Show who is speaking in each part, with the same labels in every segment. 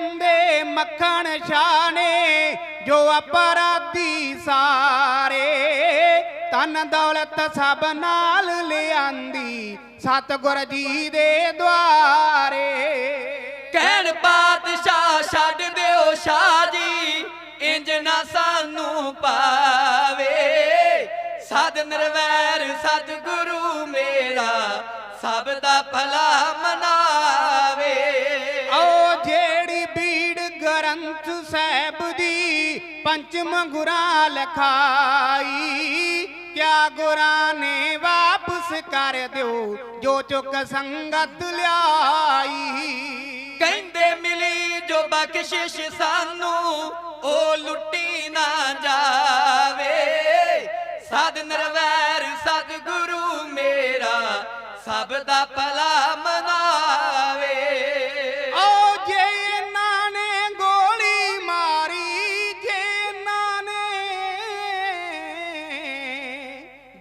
Speaker 1: ਜਾਂਦੇ ਮੱਖਣ ਛਾਣੇ, ਜੋ ਅਪਰਾਧੀ ਸਾਰੇ। ਤਨ ਦੌਲਤ ਸਭ ਨਾਲ ਲਿਆਂਦੀ, ਸਤਿਗੁਰ ਜੀ ਦੇ ਦੁਆਰੇ।
Speaker 2: ਕਹਿਣ ਪਾਤਸ਼ਾਹ ਛੱਡ ਦਿਓ ਸ਼ਾਹ ਜੀ, ਇੰਜ ਨਾ ਸਾਨੂੰ ਪਾਵੇ। ਸਦ ਨਿਰਵੈਰ ਸਤਿਗੁਰੂ ਮੇਰਾ, ਸਭ ਦਾ ਭਲਾ
Speaker 1: ਮਨਾ ਦੀ ਪੰਚਮ ਗੁਰਾਂ ਲਖਾਈ, ਕਿਆ ਗੁਰਾਂ ਨੇ ਵਾਪਸ ਕਰ ਦਿਓ, ਜੋ ਚੁੱਕ ਸੰਗਤ
Speaker 2: ਕਹਿੰਦੇ ਮਿਲੀ ਜੋ ਬਖਸ਼ਿਸ਼ ਸਾਨੂੰ, ਉਹ ਲੁੱਟੀ ਨਾ ਜਾਵੇ। ਸਦ ਨਿਰਵੈਰ ਸਤਿਗੁਰੂ ਮੇਰਾ, ਸਭ ਦਾ ਭਲਾ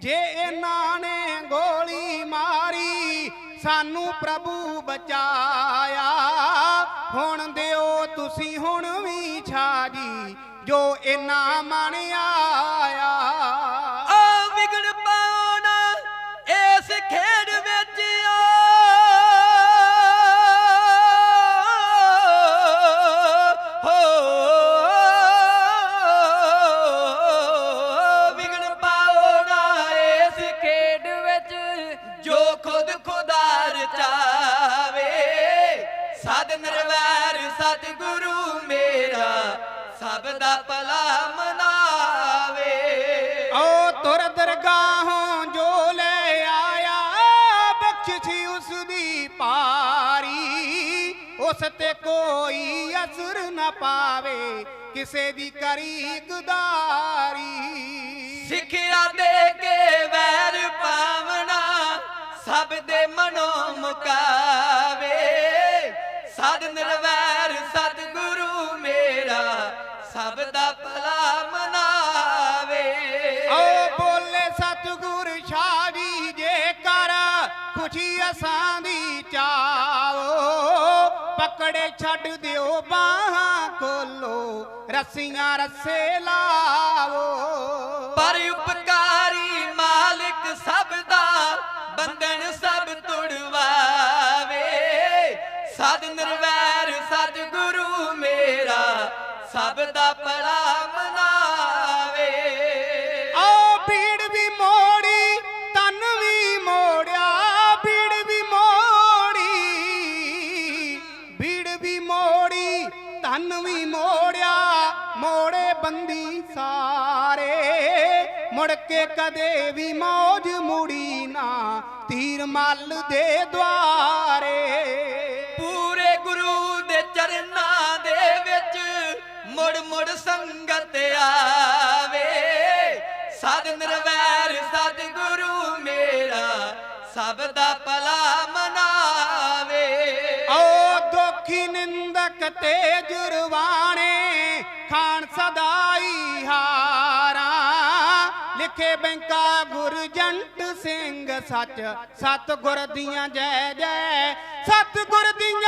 Speaker 1: ਜੇ ਇਹਨਾਂ ਨੇ ਗੋਲੀ ਮਾਰੀ, ਸਾਨੂੰ ਪ੍ਰਭੂ ਬਚਾਇਆ। ਹੁਣ ਦਿਓ ਤੁਸੀਂ ਹੁਣ ਵੀ ਛਾਜੀ, ਜੋ ਇਹਨਾਂ ਮਨ
Speaker 2: ਸਦ ਨਿਰਵੈਰ ਸਤ ਗੁਰੂ ਮੇਰਾ ਸਭ ਦਾ ਭਲਾ ਮਨਾਵੇ।
Speaker 1: ਓ ਤੁਰ ਦਰਗਾਹੋਂ ਜੋ ਲੈ ਆਇਆ ਬਖਸ਼ਿਸ਼ ਉਸ ਦੀ ਪਾਰੀ। ਉਸ ਤੇ ਕੋਈ ਅਸਰ ਨਾ ਪਾਵੇ ਕਿਸੇ ਦੀ ਕਰੀ ਗਦਾਰੀ।
Speaker 2: ਸਿੱਖਿਆ ਦੇ ਕੇ ਵੈਰ ਪਾਵਣਾ ਸਭ ਦੇ ਮਨੋਂ ਮੁਕਾਵੇ
Speaker 1: ਖੁਸ਼ੀ ਅਸਾਂ ਦੀ ਚਾਓ ਪਕੜੇ ਛੱਡ ਦਿਓ ਬਾਹਾਂ ਕੋਲੋ ਰੱਸੀਆਂ ਰੱਸੇ ਲਾਵੋ।
Speaker 2: ਪਰ ਉਪਕਾਰੀ ਮਾਲਿਕ ਸਭ ਦਾ ਬੰਧਨ ਸਭ ਤੁੜਵਾਵੇ। ਸਦ ਨਿਰਵੈਰ ਸਤ ਗੁਰੂ ਮੇਰਾ, ਸਭ ਦਾ ਭਲਾ
Speaker 1: ਮੋੜੇ ਬੰਦੀ ਸਾਰੇ ਮੁੜ ਕੇ ਕਦੇ ਵੀ ਮੌਜ ਮੁੜੀ ਨਾ ਤੀਰ ਮੱਲ ਦੇ ਦੁਆਰੇ।
Speaker 2: ਪੂਰੇ ਗੁਰੂ ਦੇ ਚਰਨਾਂ ਦੇ ਵਿੱਚ ਮੁੜ ਮੁੜ ਸੰਗਤ ਆਵੇ। ਸਦ ਨਿਰਵੈਰ ਸਤ ਗੁਰੂ ਮੇਰਾ ਸਭ ਦਾ ਭਲਾ ਮਨਾਵੇ।
Speaker 1: ਓ ਦੁਖੀ ਨਿੰਦਕ ਤੇ ਜੁਰਵਾਣੇ ਖਾਨ ਸਦਾਈ ਹਾਰਾ। ਲਿਖੇ ਬੈਂਕਾ ਗੁਰਜੰਟ ਸਿੰਘ ਸੱਚ। ਸਤ ਗੁਰ ਦੀਆਂ ਜੈ ਜੈ। ਸਤ ਗੁਰ ਦੀਆਂ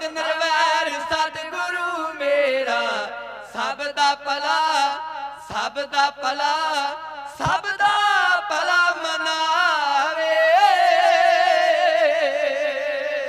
Speaker 2: ਸਤ ਨਿਰਵੈਰ ਸਤ ਗੁਰੂ ਮੇਰਾ। ਸਭ ਦਾ ਪਲਾ ਸਭ ਦਾ ਪਲਾ ਸਭ ਦਾ ਭਲਾ ਮਨਾ।